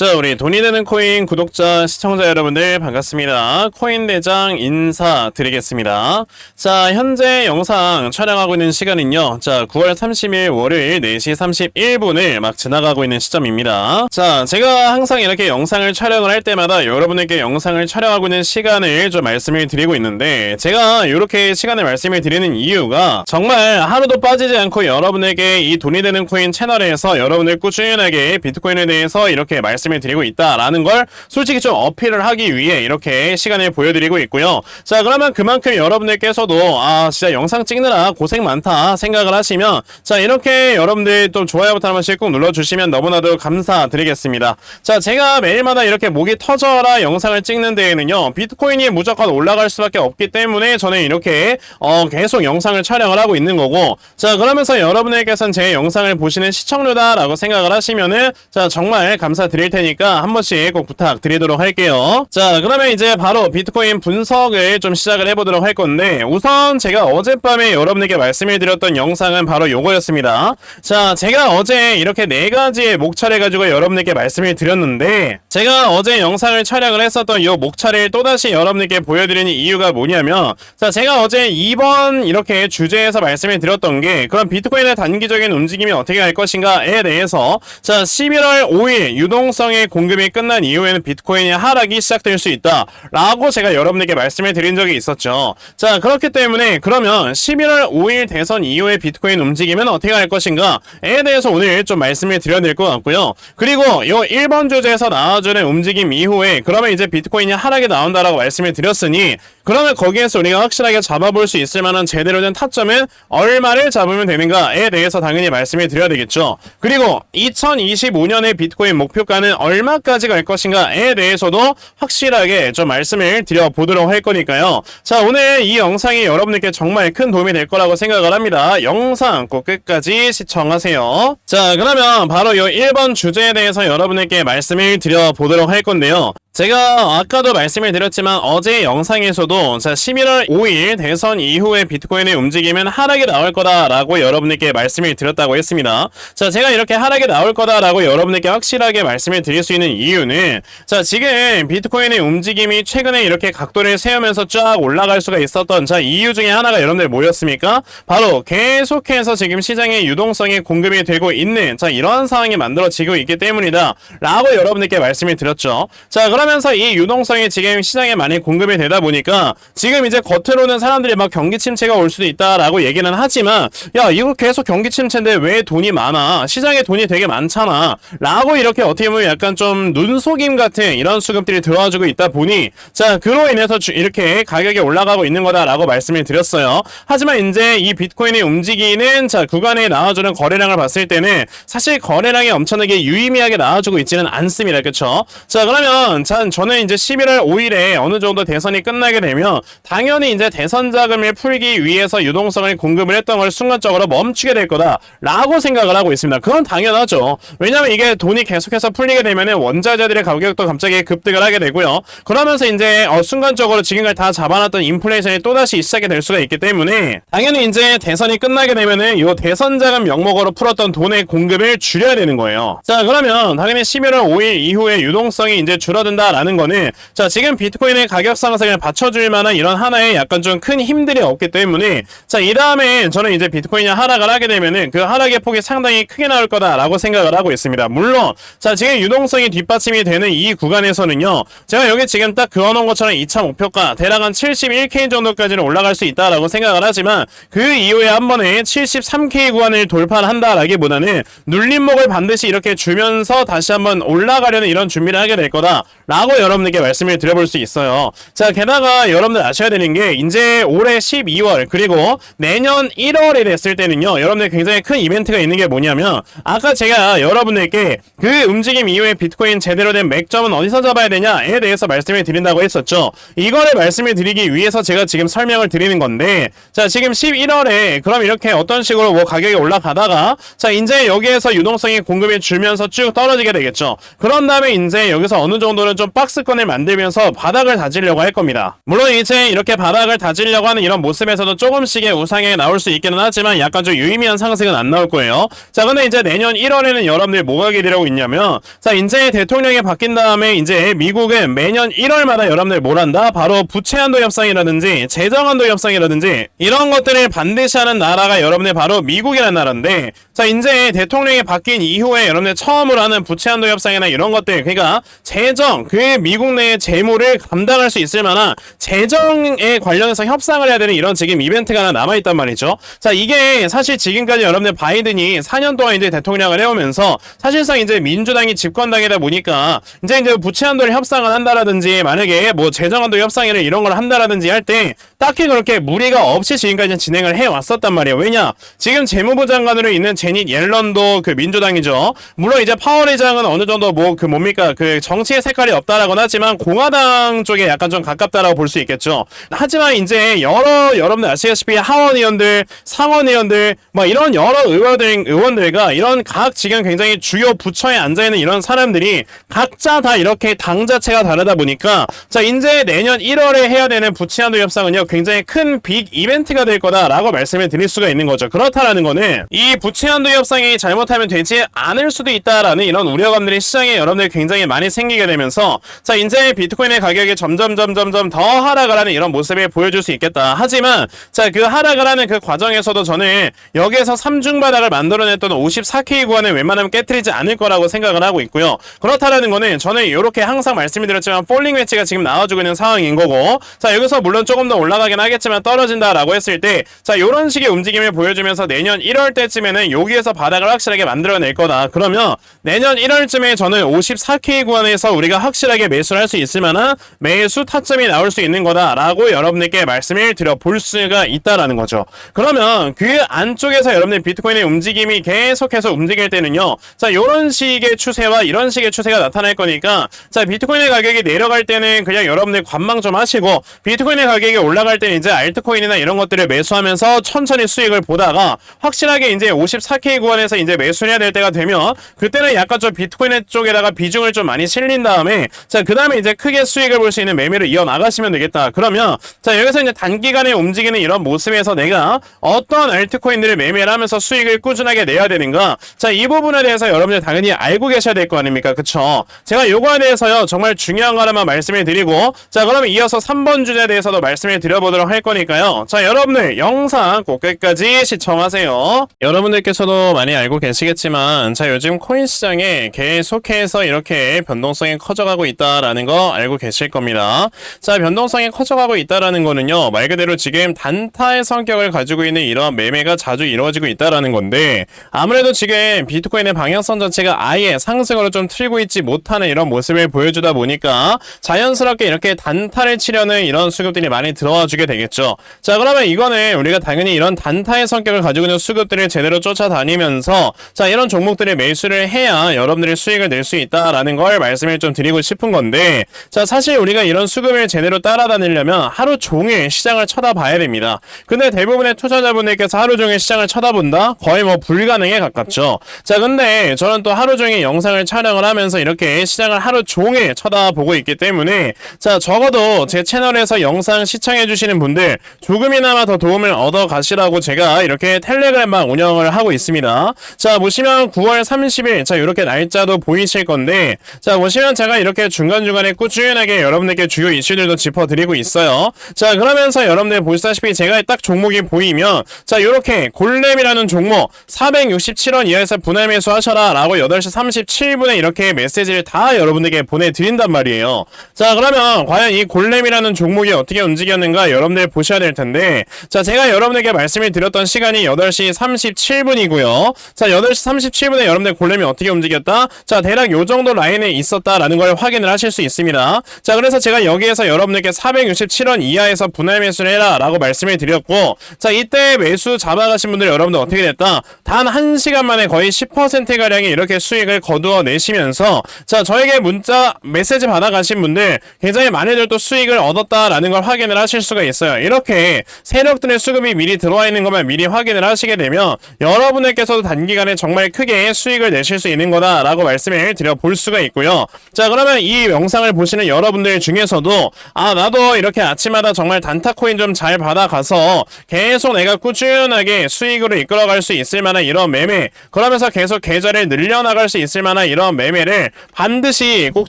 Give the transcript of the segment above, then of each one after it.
자, 우리 돈이 되는 코인 구독자, 시청자 여러분들 반갑습니다. 코인 대장 인사드리겠습니다. 자, 현재 영상 촬영하고 있는 시간은요. 자, 9월 30일 월요일 4시 31분을 막 지나가고 있는 시점입니다. 자, 제가 항상 이렇게 영상을 촬영을 할 때마다 여러분에게 영상을 촬영하고 있는 시간을 좀 말씀을 드리고 있는데 제가 이렇게 시간을 말씀을 드리는 이유가 정말 하루도 빠지지 않고 여러분에게 이 돈이 되는 코인 채널에서 여러분들 꾸준하게 비트코인에 대해서 이렇게 말씀 을 드리고 있다라는 걸 솔직히 좀 어필을 하기 위해 이렇게 시간을 보여드리고 있고요. 자, 그러면 그만큼 여러분들께서도 아, 진짜 영상 찍느라 고생 많다 생각을 하시면 자, 이렇게 여러분들 또 좋아요 버튼 한 번씩 꾹 눌러주시면 너무나도 감사드리겠습니다. 자, 제가 매일마다 이렇게 목이 터져라 영상을 찍는 데에는요, 비트코인이 무조건 올라갈 수밖에 없기 때문에 저는 이렇게 어, 계속 영상을 촬영을 하고 있는 거고, 자, 그러면서 여러분들께서는 제 영상을 보시는 시청료다라고 생각을 하시면은 자, 정말 감사드릴 테니까 한 번씩 꼭 부탁드리도록 할게요. 자, 그러면 이제 바로 비트코인 분석을 좀 시작을 해보도록 할 건데, 우선 제가 어젯밤에 여러분에게 말씀을 드렸던 영상은 바로 요거였습니다. 자, 제가 어제 이렇게 네 가지의 목차를 가지고 여러분에게 말씀을 드렸는데, 제가 어제 영상을 촬영을 했었던 이 목차를 또다시 여러분에게 보여드리는 이유가 뭐냐면, 자, 제가 어제 2번 이렇게 주제에서 말씀을 드렸던 게, 그럼 비트코인의 단기적인 움직임이 어떻게 갈 것인가에 대해서, 자, 11월 5일 유동성 의 공급이 끝난 이후에는 비트코인의 하락이 시작될 수 있다. 라고 제가 여러분에게 말씀을 드린 적이 있었죠. 자, 그렇기 때문에 그러면 11월 5일 대선 이후에 비트코인 움직임은 어떻게 갈 것인가에 대해서 오늘 좀 말씀을 드려야 될 것 같고요. 그리고 이 1번 주제에서 나와주는 움직임 이후에 그러면 이제 비트코인이 하락이 나온다라고 말씀을 드렸으니 그러면 거기에서 우리가 확실하게 잡아볼 수 있을 만한 제대로 된 타점은 얼마를 잡으면 되는가에 대해서 당연히 말씀을 드려야 되겠죠. 그리고 2025년의 비트코인 목표가는 얼마까지 갈 것인가에 대해서도 확실하게 좀 말씀을 드려보도록 할 거니까요. 자, 오늘 이 영상이 여러분들께 정말 큰 도움이 될 거라고 생각을 합니다. 영상 꼭 끝까지 시청하세요. 자, 그러면 바로 이 1번 주제에 대해서 여러분에게 말씀을 드려보도록 할 건데요. 제가 아까도 말씀을 드렸지만 어제 영상에서도 자 11월 5일 대선 이후에 비트코인의 움직임은 하락이 나올 거다라고 여러분에게 말씀을 드렸다고 했습니다. 자 제가 이렇게 하락이 나올 거다라고 여러분에게 확실하게 말씀을 드릴 수 있는 이유는 자 지금 비트코인의 움직임이 최근에 이렇게 각도를 세우면서 쫙 올라갈 수가 있었던 자 이유 중에 하나가 여러분들 뭐였습니까? 바로 계속해서 지금 시장에 유동성이 공급이 되고 있는 자 이러한 상황이 만들어지고 있기 때문이다 라고 여러분들께 말씀을 드렸죠. 자 그 러면서 이 유동성이 지금 시장에 많이 공급이 되다 보니까 지금 이제 겉으로는 사람들이 막 경기 침체가 올 수도 있다라고 얘기는 하지만 야 이거 계속 경기 침체인데 왜 돈이 많아? 시장에 돈이 되게 많잖아. 라고 이렇게 어떻게 보면 약간 좀 눈속임 같은 이런 수급들이 들어와주고 있다 보니 자 그로 인해서 주- 이렇게 가격이 올라가고 있는 거다라고 말씀을 드렸어요. 하지만 이제 이 비트코인이 움직이는 자 구간에 나와주는 거래량을 봤을 때는 사실 거래량이 엄청나게 유의미하게 나와주고 있지는 않습니다. 그쵸? 자 그러면 자 저는 이제 11월 5일에 어느 정도 대선이 끝나게 되면 당연히 이제 대선 자금을 풀기 위해서 유동성을 공급을 했던 걸 순간적으로 멈추게 될 거다라고 생각을 하고 있습니다. 그건 당연하죠. 왜냐면 이게 돈이 계속해서 풀리게 되면은 원자재들의 가격도 갑자기 급등을 하게 되고요. 그러면서 이제 어, 순간적으로 지금까지 다 잡아놨던 인플레이션이 또다시 시작이 될 수가 있기 때문에 당연히 이제 대선이 끝나게 되면은 이 대선 자금 명목으로 풀었던 돈의 공급을 줄여야 되는 거예요. 자 그러면 당연히 11월 5일 이후에 유동성이 이제 줄어든다 라는 거는 자 지금 비트코인의 가격 상승을 받쳐줄 만한 이런 하나의 약간 좀 큰 힘들이 없기 때문에 자이 다음에 저는 이제 비트코인이 하락을 하게 되면은 그 하락의 폭이 상당히 크게 나올 거다라고 생각을 하고 있습니다. 물론 자 지금 유동성이 뒷받침이 되는 이 구간에서는요 제가 여기 지금 딱 그어놓은 것처럼 2차 목표가 대략 한 71K 정도까지는 올라갈 수 있다라고 생각을 하지만 그 이후에 한 번에 73K 구간을 돌파한다라기보다는 눌림목을 반드시 이렇게 주면서 다시 한번 올라가려는 이런 준비를 하게 될 거다 라고 여러분들께 말씀을 드려볼 수 있어요. 자 게다가 여러분들 아셔야 되는 게 이제 올해 12월 그리고 내년 1월이 됐을 때는요 여러분들 굉장히 큰 이벤트가 있는 게 뭐냐면 아까 제가 여러분들께 그 움직임 이후에 비트코인 제대로 된 맥점은 어디서 잡아야 되냐에 대해서 말씀을 드린다고 했었죠. 이거를 말씀을 드리기 위해서 제가 지금 설명을 드리는 건데 자 지금 11월에 그럼 이렇게 어떤 식으로 뭐 가격이 올라가다가 자 이제 여기에서 유동성이 공급이 줄면서 쭉 떨어지게 되겠죠. 그런 다음에 이제 여기서 어느 정도는 좀좀 박스권을 만들면서 바닥을 다지려고 할 겁니다. 물론 이제 이렇게 바닥을 다지려고 하는 이런 모습에서도 조금씩의 우상향이 나올 수 있기는 하지만 약간 좀 유의미한 상승은 안 나올 거예요. 자, 근데 이제 내년 1월에는 여러분들 뭐가 기대하고 있냐면 자, 이제 대통령이 바뀐 다음에 이제 미국은 매년 1월마다 여러분들 뭘 한다? 바로 부채 한도 협상이라든지 재정 한도 협상이라든지 이런 것들을 반드시 하는 나라가 여러분들 바로 미국이라는 나라인데 자, 이제 대통령이 바뀐 이후에 여러분들 처음으로 하는 부채 한도 협상이나 이런 것들 그러니까 재정 그 미국 내의 재무를 감당할 수 있을 만한 재정에 관련해서 협상을 해야 되는 이런 지금 이벤트가 하나 남아 있단 말이죠. 자, 이게 사실 지금까지 여러분들 바이든이 4년 동안 이제 대통령을 해오면서 사실상 이제 민주당이 집권당이다 보니까 이제 이제 부채 한도를 협상을 한다라든지 만약에 뭐 재정 한도 협상이나 이런 걸 한다라든지 할 때 딱히 그렇게 무리가 없이 지금까지 진행을 해 왔었단 말이에요. 왜냐? 지금 재무부 장관으로 있는 제닛 옐런도 그 민주당이죠. 물론 이제 파월 의장은 어느 정도 뭐 그 뭡니까 그 정치의 색깔이 없다라고는 하지만 공화당 쪽에 약간 좀 가깝다라고 볼 수 있겠죠. 하지만 이제 여러 여러분들 아시다시피 하원 의원들, 상원 의원들 뭐 이런 여러 의원들 의원들과 이런 각 지금 굉장히 주요 부처에 앉아 있는 이런 사람들이 각자 다 이렇게 당 자체가 다르다 보니까 자 이제 내년 1월에 해야 되는 부채한도 협상은요 굉장히 큰 빅 이벤트가 될 거다라고 말씀을 드릴 수가 있는 거죠. 그렇다라는 거는 이 부채 한도 협상이 잘못하면 되지 않을 수도 있다라는 이런 우려감들이 시장에 여러분들 굉장히 많이 생기게 되면서 자 이제 비트코인의 가격이 점점 점점 점 더 하락을 하는 이런 모습을 보여줄 수 있겠다. 하지만 자 그 하락을 하는 그 과정에서도 저는 여기에서 3중 바닥을 만들어냈던 54K 구간을 웬만하면 깨뜨리지 않을 거라고 생각을 하고 있고요. 그렇다라는 거는 저는 이렇게 항상 말씀을 드렸지만 폴링 웨치가 지금 나와주고 있는 상황인 거고 자 여기서 물론 조금 더 올라 가긴 하겠지만 떨어진다라고 했을 때 자 이런 식의 움직임을 보여주면서 내년 1월 때쯤에는 여기에서 바닥을 확실하게 만들어낼 거다. 그러면 내년 1월쯤에 저는 54K 구간에서 우리가 확실하게 매수를 할 수 있을 만한 매수 타점이 나올 수 있는 거다라고 여러분들께 말씀을 드려 볼 수가 있다라는 거죠. 그러면 그 안쪽에서 여러분들 비트코인의 움직임이 계속해서 움직일 때는요. 자, 이런 식의 추세와 이런 식의 추세가 나타날 거니까 자, 비트코인의 가격이 내려갈 때는 그냥 여러분들 관망 좀 하시고 비트코인의 가격이 올라갈 때는 이제 알트코인이나 이런 것들을 매수하면서 천천히 수익을 보다가 확실하게 이제 54K 구간에서 이제 매수해야 될 때가 되면 그때는 약간 좀 비트코인 쪽에다가 비중을 좀 많이 실린 다음에 자, 그 다음에 이제 크게 수익을 볼 수 있는 매매를 이어 나가시면 되겠다. 그러면 자, 여기서 이제 단기간에 움직이는 이런 모습에서 내가 어떤 알트코인들을 매매를 하면서 수익을 꾸준하게 내야 되는가? 자, 이 부분에 대해서 여러분들 당연히 알고 계셔야 될 거 아닙니까? 그쵸? 제가 요거에 대해서요, 정말 중요한 거 하나만 말씀을 드리고, 자, 그러면 이어서 3번 주제에 대해서도 말씀을 드려 보도록 할 거니까요. 자, 여러분들 영상 꼭 끝까지 시청하세요. 여러분들께서도 많이 알고 계시겠지만, 자, 요즘 코인 시장에 계속해서 이렇게 변동성이 커져가고 있다라는 거 알고 계실 겁니다. 자, 변동성이 커져가고 있다라는 거는요, 말 그대로 지금 단타의 성격을 가지고 있는 이런 매매가 자주 이루어지고 있다라는 건데, 아무래도 지금 비트코인의 방향성 자체가 아예 상승으로 좀 틀고 있지 못하는 이런 모습을 보여주다 보니까 자연스럽게 이렇게 단타를 치려는 이런 수급들이 많이 들어와 주게 되겠죠. 자, 그러면 이거는 우리가 당연히 이런 단타의 성격을 가지고 있는 수급들을 제대로 쫓아다니면서 자, 이런 종목들을 매수를 해야 여러분들이 수익을 낼 수 있다라는 걸 말씀을 좀 드리고 싶은 건데, 자, 사실 우리가 이런 수급을 제대로 따라다니려면 하루 종일 시장을 쳐다봐야 됩니다. 근데 대부분의 투자자분들께서 하루 종일 시장을 쳐다본다? 거의 뭐 불가능에 가깝죠. 자, 근데 저는 또 하루 종일 영상을 촬영을 하면서 이렇게 시장을 하루 종일 쳐다보고 있기 때문에 자, 적어도 제 채널에서 영상 시청 해주시는 분들 조금이나마 더 도움을 얻어 가시라고 제가 이렇게 텔레그램방 운영을 하고 있습니다. 자, 보시면 9월 30일, 자, 이렇게 날짜도 보이실 건데, 자, 보시면 제가 이렇게 중간중간에 꾸준하게 여러분들께 주요 이슈들도 짚어드리고 있어요. 자, 그러면서 여러분들 보시다시피 제가 딱 종목이 보이면, 자, 이렇게 골렘이라는 종목 467원 이하에서 분할 매수 하셔라 라고 8시 37분에 이렇게 메시지를 다 여러분들께 보내드린단 말이에요. 자, 그러면 과연 이 골렘이라는 종목이 어떻게 움직였는가 여러분들 보셔야 될 텐데, 자, 제가 여러분에게 말씀을 드렸던 시간이 8시 37분이고요. 자, 8시 37분에 여러분들 골렘이 어떻게 움직였다? 자, 대략 요 정도 라인에 있었다라는 걸 확인을 하실 수 있습니다. 자, 그래서 제가 여기에서 여러분들께 467원 이하에서 분할 매수를 해라 라고 말씀을 드렸고, 자, 이때 매수 잡아가신 분들 여러분들 어떻게 됐다? 단 1시간 만에 거의 10%가량의 이렇게 수익을 거두어 내시면서, 자, 저에게 문자, 메시지 받아가신 분들 굉장히 많이들 또 수익을 얻었다라는 걸 확인을 하실 수가 있어요. 이렇게 세력들의 수급이 미리 들어와 있는 것만 미리 확인을 하시게 되면 여러분들께서도 단기간에 정말 크게 수익을 내실 수 있는 거다라고 말씀을 드려 볼 수가 있고요. 자, 그러면 이 영상을 보시는 여러분들 중에서도 아, 나도 이렇게 아침마다 정말 단타 코인 좀 잘 받아가서 계속 내가 꾸준하게 수익으로 이끌어갈 수 있을 만한 이런 매매 그러면서 계속 계좌를 늘려나갈 수 있을 만한 이런 매매를 반드시 꼭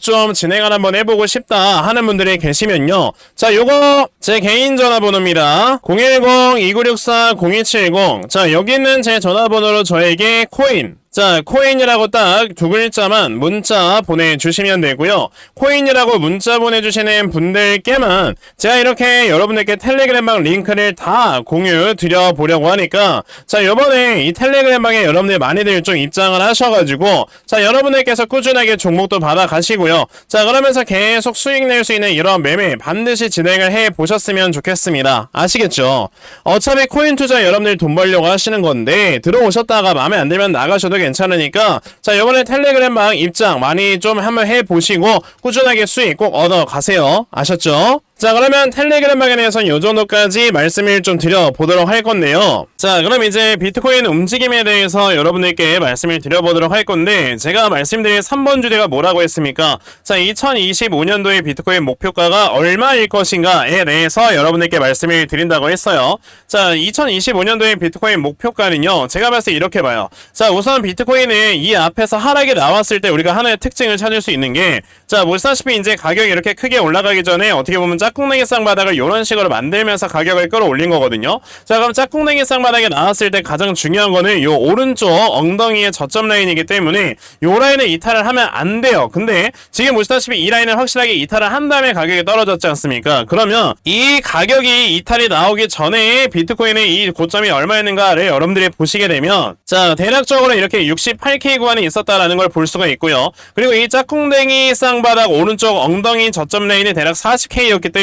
좀 진행을 한번 해보고 싶다 하는 분들이 계시면요. 자, 요거 제 개인 전화번호입니다. 010-2964-0270. 자, 여기 있는 제 전화번호로 저에게 코인 자, 코인이라고 딱 두 글자만 문자 보내주시면 되고요. 코인이라고 문자 보내주시는 분들께만 제가 이렇게 여러분들께 텔레그램방 링크를 다 공유 드려보려고 하니까 자, 요번에 이 텔레그램방에 여러분들 많이들 좀 입장을 하셔가지고 자, 여러분들께서 꾸준하게 종목도 받아가시고요. 자, 그러면서 계속 수익 낼 수 있는 이런 매매 반드시 진행을 해 보셨으면 좋겠습니다. 아시겠죠? 어차피 코인 투자 여러분들 돈 벌려고 하시는 건데 들어오셨다가 마음에 안 들면 나가셔도 괜찮으니까 자 이번에 텔레그램방 입장 많이 좀 한번 해보시고 꾸준하게 수익 꼭 얻어 가세요 아셨죠? 자 그러면 텔레그램방에 대해서는 요 정도까지 말씀을 좀 드려보도록 할 건데요. 자 그럼 이제 비트코인 움직임에 대해서 여러분들께 말씀을 드려보도록 할 건데 제가 말씀드린 3번 주제가 뭐라고 했습니까? 자 2025년도의 비트코인 목표가가 얼마일 것인가에 대해서 여러분들께 말씀을 드린다고 했어요. 자 2025년도의 비트코인 목표가는요 제가 봤을 때 이렇게 봐요. 자 우선 비트코인은 이 앞에서 하락이 나왔을 때 우리가 하나의 특징을 찾을 수 있는 게 자 보시다시피 이제 가격이 이렇게 크게 올라가기 전에 어떻게 보면 짝 꿍냉이 쌍바닥을 이런 식으로 만들면서 가격을 끌어올린 거거든요. 자 그럼 짝꿍냉이 쌍바닥에 나왔을 때 가장 중요한 거는 요 오른쪽 엉덩이의 저점 라인이기 때문에 요 라인을 이탈을 하면 안 돼요. 근데 지금 보시다시피 이 라인을 확실하게 이탈을 한 다음에 가격이 떨어졌지 않습니까? 그러면 이 가격이 이탈이 나오기 전에 비트코인의 이 고점이 얼마였는가를 여러분들이 보시게 되면 자 대략적으로 이렇게 68K 구간이 있었다라는 걸 볼 수가 있고요. 그리고 이 짝꿍댕이 쌍바닥 오른쪽 엉덩이 저점 라인이 대략 40K였기 때문에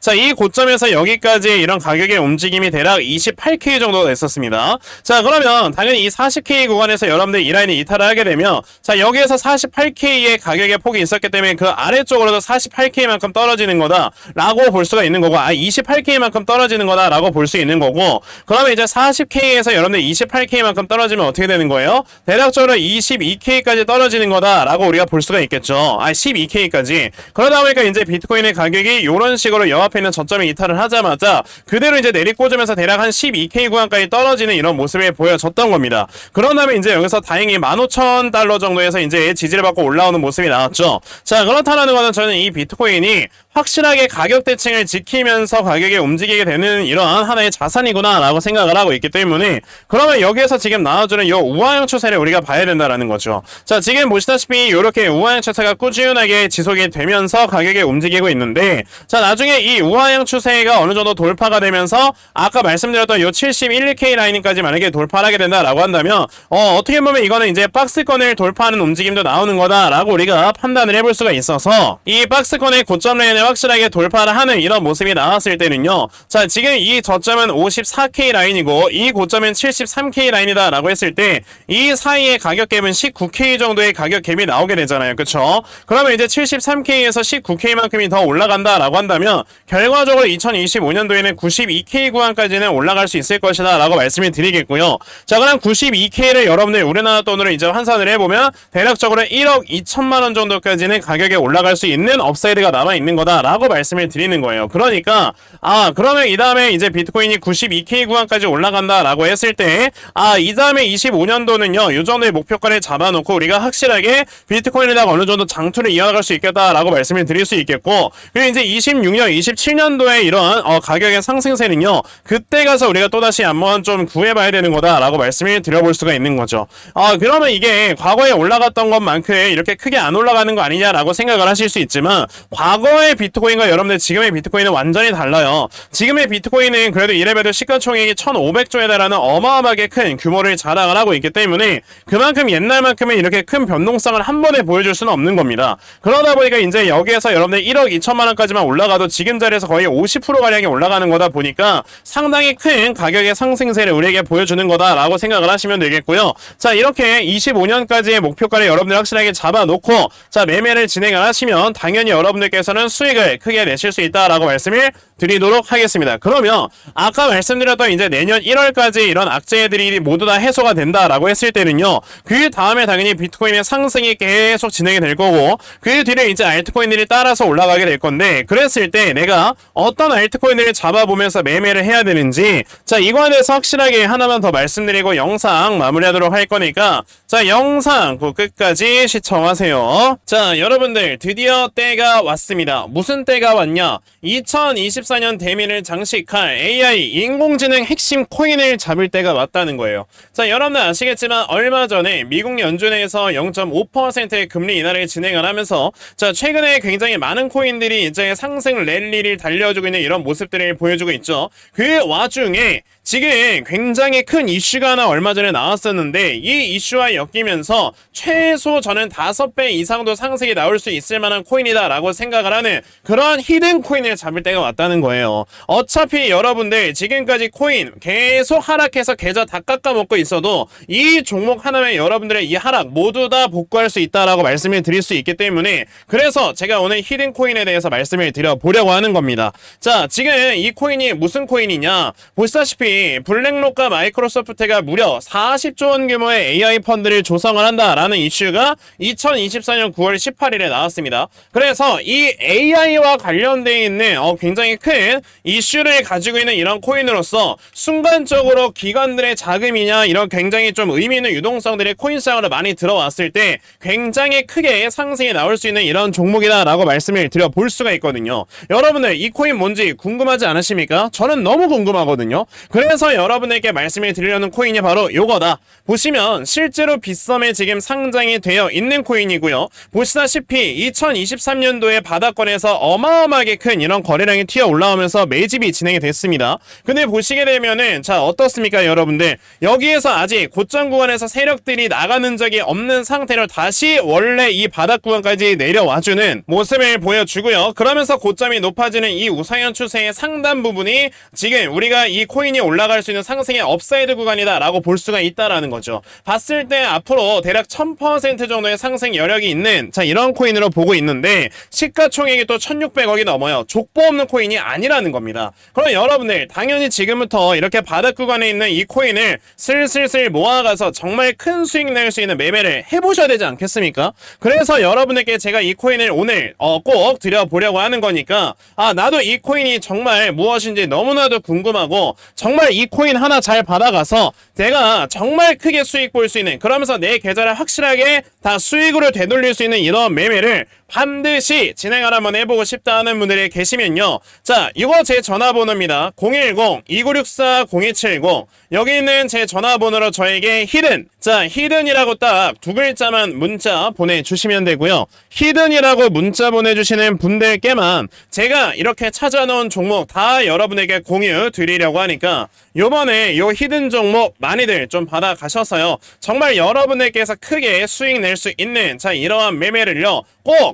자 이 고점에서 여기까지 이런 가격의 움직임이 대략 28K 정도가 됐었습니다. 자 그러면 당연히 이 40K 구간에서 여러분들 이 라인이 이탈을 하게 되면 자 여기에서 48K의 가격의 폭이 있었기 때문에 그 아래쪽으로도 48K만큼 떨어지는 거다라고 볼 수가 있는 거고 아 28K만큼 떨어지는 거다라고 볼 수 있는 거고 그러면 이제 40K에서 여러분들 28K만큼 떨어지면 어떻게 되는 거예요? 대략적으로 22K까지 떨어지는 거다라고 우리가 볼 수가 있겠죠. 아 12K까지 그러다 보니까 이제 비트코인의 가격이 이런 식으로 여 앞에 있는 저점에 이탈을 하자마자 그대로 이제 내리꽂으면서 대략 한 12K 구간까지 떨어지는 이런 모습이 보여졌던 겁니다. 그런 다음에 이제 여기서 다행히 15,000달러 정도에서 이제 지지를 받고 올라오는 모습이 나왔죠. 자 그렇다는 거는 저는 이 비트코인이 확실하게 가격 대칭을 지키면서 가격이 움직이게 되는 이러한 하나의 자산이구나 라고 생각을 하고 있기 때문에 그러면 여기에서 지금 나와주는 이 우하형 추세를 우리가 봐야 된다라는 거죠. 자 지금 보시다시피 이렇게 우하형 추세가 꾸준하게 지속이 되면서 가격이 움직이고 있는데 자 나중에 이 우하형 추세가 어느 정도 돌파가 되면서 아까 말씀드렸던 이 71K 라인까지 만약에 돌파를 하게 된다라고 한다면 어 어떻게 보면 이거는 이제 박스권을 돌파하는 움직임도 나오는 거다라고 우리가 판단을 해볼 수가 있어서 이 박스권의 고점 라인을 확실하게 돌파를 하는 이런 모습이 나왔을 때는요. 자, 지금 이 저점은 54K 라인이고 이 고점은 73K 라인이다 라고 했을 때 이 사이의 가격 갭은 19K 정도의 가격 갭이 나오게 되잖아요. 그쵸? 그러면 이제 73K에서 19K만큼이 더 올라간다 라고 한다면 결과적으로 2025년도에는 92K 구간까지는 올라갈 수 있을 것이다 라고 말씀을 드리겠고요. 자, 그럼 92K를 여러분들 우리나라 돈으로 이제 환산을 해보면 대략적으로 1억 2천만 원 정도까지는 가격이 올라갈 수 있는 업사이드가 남아 있는 거다. 라고 말씀을 드리는 거예요. 그러니까 아 그러면 이 다음에 이제 비트코인이 92K 구간까지 올라간다 라고 했을 때 아 이 다음에 25년도는요 요 정도의 목표가를 잡아놓고 우리가 확실하게 비트코인에다가 어느 정도 장투를 이어갈 수 있겠다라고 말씀을 드릴 수 있겠고 그리고 이제 26년 27년도에 이런 어, 가격의 상승세는요 그때 가서 우리가 또다시 한번 좀 구해봐야 되는 거다라고 말씀을 드려볼 수가 있는 거죠 아 그러면 이게 과거에 올라갔던 것만큼 이렇게 크게 안 올라가는 거 아니냐라고 생각을 하실 수 있지만 과거의 비트코인과 여러분들 지금의 비트코인은 완전히 달라요. 지금의 비트코인은 그래도 이레벨드 시가총액이 1,500조에 달하는 어마어마하게 큰 규모를 자랑을 하고 있기 때문에 그만큼 옛날만큼은 이렇게 큰 변동성을 한 번에 보여줄 수는 없는 겁니다. 그러다 보니까 이제 여기에서 여러분들 1억 2천만 원까지만 올라 가도 지금 자리에서 거의 50%가량이 올라가는 거다 보니까 상당히 큰 가격의 상승세를 우리에게 보여주는 거다라고 생각을 하시면 되겠고요. 자, 이렇게 25년까지의 목표가를 여러분들 확실하게 잡아놓고 자, 매매를 진행을 하시면 당연히 여러분들께서는 수익을 크게 내실 수 있다라고 말씀을 드리도록 하겠습니다. 그러면 아까 말씀드렸던 이제 내년 1월까지 이런 악재들이 모두 다 해소가 된다라고 했을 때는요. 그 다음에 당연히 비트코인의 상승이 계속 진행이 될 거고 그 뒤에 이제 알트코인들이 따라서 올라가게 될 건데 그 랬을 때 내가 어떤 알트코인을 잡아보면서 매매를 해야 되는지 자 이거에 대해서 확실하게 하나만 더 말씀드리고 영상 마무리하도록 할 거니까 자 영상 그 끝까지 시청하세요. 자 여러분들 드디어 때가 왔습니다. 무슨 때가 왔냐? 2024년 대민을 장식할 AI 인공지능 핵심 코인을 잡을 때가 왔다는 거예요. 자 여러분들 아시겠지만 얼마 전에 미국 연준에서 0.5%의 금리 인하를 진행을 하면서 자 최근에 굉장히 많은 코인들이 이제 상승 랠리를 달려주고 있는 이런 모습들을 보여주고 있죠. 그 와중에 지금 굉장히 큰 이슈가 하나 얼마 전에 나왔었는데 이 이슈와 엮이면서 최소 저는 5배 이상도 상승이 나올 수 있을 만한 코인이다라고 생각을 하는 그런 히든 코인을 잡을 때가 왔다는 거예요. 어차피 여러분들 지금까지 코인 계속 하락해서 계좌 다 깎아먹고 있어도 이 종목 하나면 여러분들의 이 하락 모두 다 복구할 수 있다라고 말씀을 드릴 수 있기 때문에 그래서 제가 오늘 히든 코인에 대해서 말씀을 드려보려고 하는 겁니다. 자 지금 이 코인이 무슨 코인이냐 보시다시피 블랙록과 마이크로소프트가 무려 40조 원 규모의 AI 펀드를 조성을 한다라는 이슈가 2024년 9월 18일에 나왔습니다. 그래서 이 AI와 관련되어 있는 어, 굉장히 큰 이슈를 가지고 있는 이런 코인으로서 순간적으로 기관들의 자금이냐 이런 굉장히 좀 의미 있는 유동성들이 코인 시장으로 많이 들어왔을 때 굉장히 크게 상승이 나올 수 있는 이런 종목이다라고 말씀을 드려 볼 수가 있거든요. 여러분들 이 코인 뭔지 궁금하지 않으십니까? 저는 너무 궁금하거든요. 그래 서 여러분에게 말씀을 드리려는 코인이 바로 요거다. 보시면 실제로 빗썸에 지금 상장이 되어 있는 코인이고요. 보시다시피 2023년도에 바닥권에서 어마어마하게 큰 이런 거래량이 튀어 올라오면서 매집이 진행이 됐습니다. 근데 보시게 되면은 자 어떻습니까 여러분들 여기에서 아직 고점 구간에서 세력들이 나가는 적이 없는 상태로 다시 원래 이 바닥 구간까지 내려와주는 모습을 보여주고요. 그러면서 고점이 높아지는 이 우상향 추세의 상단 부분이 지금 우리가 이 코인이 올라 갈 수 있는 상승의 업사이드 구간이다라고 볼 수가 있다라는 거죠. 봤을 때 앞으로 대략 1000% 정도의 상승 여력이 있는 자 이런 코인으로 보고 있는데 시가총액이 또 1600억이 넘어요. 족보 없는 코인이 아니라는 겁니다. 그럼 여러분들 당연히 지금부터 이렇게 바닥 구간에 있는 이 코인을 슬슬슬 모아가서 정말 큰 수익 낼 수 있는 매매를 해보셔야 되지 않겠습니까? 그래서 여러분에게 제가 이 코인을 오늘 어, 꼭 드려보려고 하는 거니까 아 나도 이 코인이 정말 무엇인지 너무나도 궁금하고 정말 이 코인 하나 잘 받아가서 내가 정말 크게 수익 볼 수 있는 그러면서 내 계좌를 확실하게 다 수익으로 되돌릴 수 있는 이런 매매를 반드시 진행을 한번 해보고 싶다 하는 분들이 계시면요. 자, 이거 제 전화번호입니다. 010-2964-0270 여기 있는 제 전화번호로 저에게 히든 자, 히든이라고 딱 두 글자만 문자 보내주시면 되고요. 히든이라고 문자 보내주시는 분들께만 제가 이렇게 찾아놓은 종목 다 여러분에게 공유 드리려고 하니까 요번에 요 히든 종목 많이들 좀 받아가셔서요. 정말 여러분들께서 크게 수익 낼 수 있는 자 이러한 매매를요.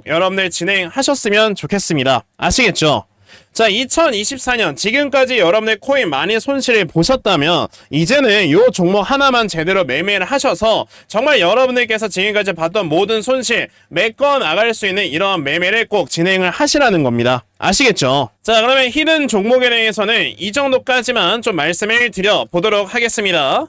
꼭 여러분들 진행하셨으면 좋겠습니다. 아시겠죠? 자, 2024년 지금까지 여러분의 코인 많이 손실을 보셨다면 이제는 요 종목 하나만 제대로 매매를 하셔서 정말 여러분들께서 지금까지 봤던 모든 손실 메꿔 나갈 수 있는 이러한 매매를 꼭 진행을 하시라는 겁니다. 아시겠죠? 자, 그러면 히든 종목에 대해서는 이 정도까지만 좀 말씀을 드려 보도록 하겠습니다.